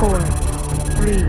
four, three.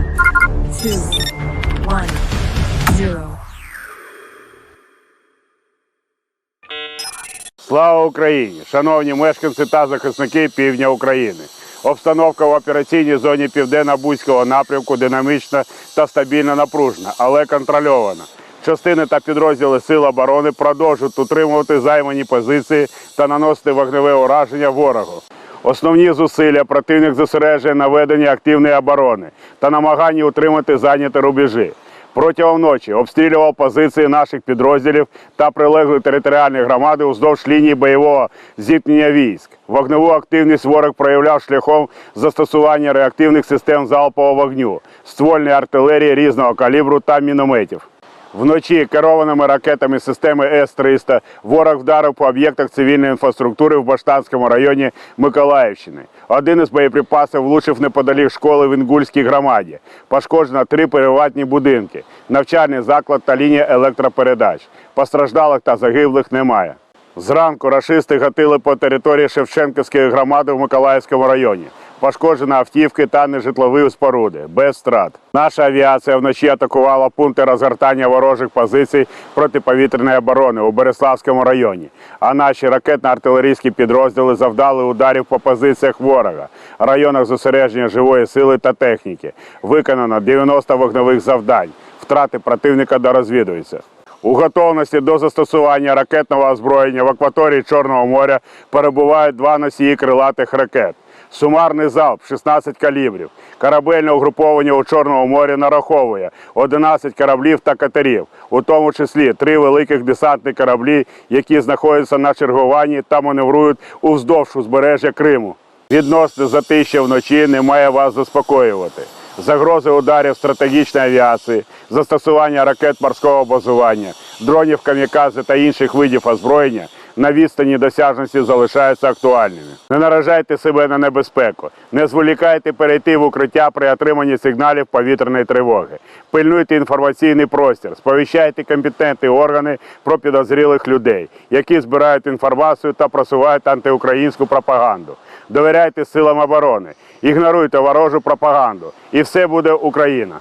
Слава Україні! Шановні мешканці та захисники півдня України. Обстановка в операційній зоні південно-бузького напрямку динамічна та стабільно напружена, але контрольована. Частини та підрозділи Сил оборони продовжують утримувати займані позиції та наносити вогневе ураження ворогу. Основні зусилля противник зосереджує на веденні активної оборони та намаганні утримати зайняті рубежі. Протягом ночі обстрілював позиції наших підрозділів та прилеглої територіальної громади уздовж лінії бойового зіткнення військ. Вогневу активність ворог проявляв шляхом застосування реактивних систем залпового вогню, ствольної артилерії різного калібру та мінометів. Вночі керованими ракетами системи С-300 ворог вдарив по об'єктах цивільної інфраструктури в Баштанському районі Миколаївщини. Один із боєприпасів влучив неподалік школи в Інгульській громаді. Пошкоджено три приватні будинки, навчальний заклад та лінія електропередач. Постраждалих та загиблих немає. Зранку рашисти гатили по території Шевченківської громади в Миколаївському районі. Пошкоджено автівки та нежитлові споруди без страт. Наша авіація вночі атакувала пункти розгортання ворожих позицій протиповітряної оборони у Береславському районі. А наші ракетно-артилерійські підрозділи завдали ударів по позиціях ворога, районах зосередження живої сили та техніки. Виконано 90 вогневих завдань. Втрати противника дорозвідуються. У готовності до застосування ракетного озброєння в акваторії Чорного моря перебувають два носії крилатих ракет. Сумарний залп 16 калібрів. Корабельне угруповання у Чорному морі нараховує 11 кораблів та катерів, у тому числі три великих десантні кораблі, які знаходяться на чергуванні та маневрують уздовж узбережжя Криму. Відносно затища вночі не має вас заспокоювати. Загрози ударів стратегічної авіації, застосування ракет морського базування, дронів камікадзе та інших видів озброєння на відстані досяжності залишаються актуальними. Не наражайте себе на небезпеку, не зволікайте перейти в укриття при отриманні сигналів повітряної тривоги. Пильнуйте інформаційний простір, сповіщайте компетентні органи про підозрілих людей, які збирають інформацію та просувають антиукраїнську пропаганду. Довіряйте силам оборони, ігноруйте ворожу пропаганду, і все буде Україна.